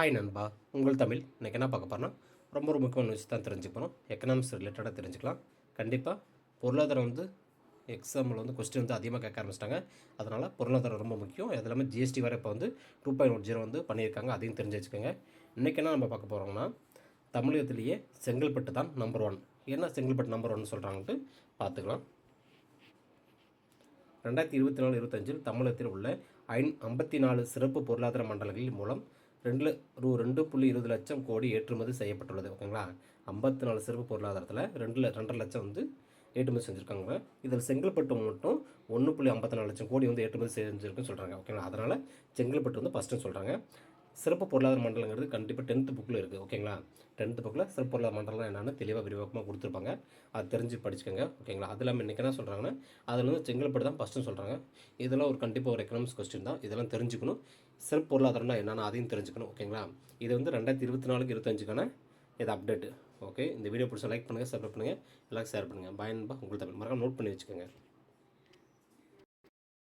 Hi நண்பா. உங்கள் தமிழ். இன்றைக்கி என்ன பார்க்க போகிறோம்னா ரொம்ப ஒரு முக்கியமான விஷயம் தான் தெரிஞ்சுக்க போகிறோம் எக்கனாமிக்ஸ் ரிலேட்டடாக தெரிஞ்சுக்கலாம். கண்டிப்பாக பொருளாதாரம் வந்து எக்ஸாமில் வந்து கொஸ்டின் வந்து அதிகமாக கேட்க ஆரம்பிச்சிட்டாங்க. அதனால் பொருளாதாரம் ரொம்ப முக்கியம். அது இல்லாமல் ஜிஎஸ்டி வரை இப்போ வந்து டூ பாயிண்ட் ஒன் ஜீரோ வந்து பண்ணியிருக்காங்க. அதையும் தெரிஞ்சு வச்சுக்கோங்க. இன்றைக்கி என்ன நம்ம பார்க்க போகிறோம்னா தமிழகத்திலேயே செங்கல்பட்டு தான் நம்பர் ஒன் என்ன செங்கல்பட்டு நம்பர் ஒன்னு சொல்கிறாங்கன்ட்டு பார்த்துக்கலாம். ரெண்டாயிரத்தி இருபத்தி நாலு இருபத்தஞ்சில் தமிழகத்தில் உள்ள ஐன் ஐம்பத்தி நாலு சிறப்பு பொருளாதார மண்டலங்களின் மூலம் ரெண்டு ரூ ரெண்டு புள்ளி இருபது லட்சம் கோடி ஏற்றுமதி செய்யப்பட்டுள்ளது ஓகேங்களா? ஐம்பத்தி நாலு சிறப்பு பொருளாதாரத்தில் ரெண்டு ரெண்டரை லட்சம் வந்து ஏற்றுமதி செஞ்சுருக்காங்க. இதில் செங்கல்பட்டு மட்டும் ஒன்று புள்ளி ஐம்பத்தி நாலு லட்சம் கோடி வந்து ஏற்றுமதி செஞ்சுருக்குன்னு சொல்கிறாங்க ஓகேங்களா? அதனால் செங்கல்பட்டு வந்து ஃபஸ்ட்டுன்னு சொல்கிறாங்க சிறப்பு பொருளாதார மண்டலங்கிறது கண்டிப்பாக டென்த்து புக்கில் இருக்குது ஓகேங்களா டென்த்து புக்கில் சிறப்பு பொருளாதார மண்டலம் என்னென்னு தெளிவாக விரிவாக்கமாக கொடுத்துருப்பாங்க. அது தெரிஞ்சு படிச்சுக்கோங்க ஓகேங்களா அது இல்லாமல் இன்றைக்கி என்ன சொல்கிறாங்கன்னா அதில் வந்து செங்கல்பட்டு தான் ஃபஸ்ட்டுன்னு சொல்கிறாங்க இதெல்லாம் ஒரு கண்டிப்பாக ஒரு எக்கனாமிக்ஸ் கொஸ்டின் தான். இதெல்லாம் தெரிஞ்சுக்கணும். சிறப்பு பொருளாதாரம்னா என்னென்னு அதையும் தெரிஞ்சுக்கணும் ஓகேங்களா இது வந்து ரெண்டாயிரத்தி இருபத்தி நாலுக்கு இருபத்தஞ்சுக்கான இது அப்டேட்டு ஓகே இந்த வீடியோ பிடிச்சா லைக் பண்ணுங்கள் சப்ஸ்கிரைப் பண்ணுங்கள் எல்லாருக்கும் ஷேர் பண்ணுங்கள் பயன்பா உங்களுக்கு தமிழ். மறக்காம நோட் பண்ணி வச்சுக்கோங்க.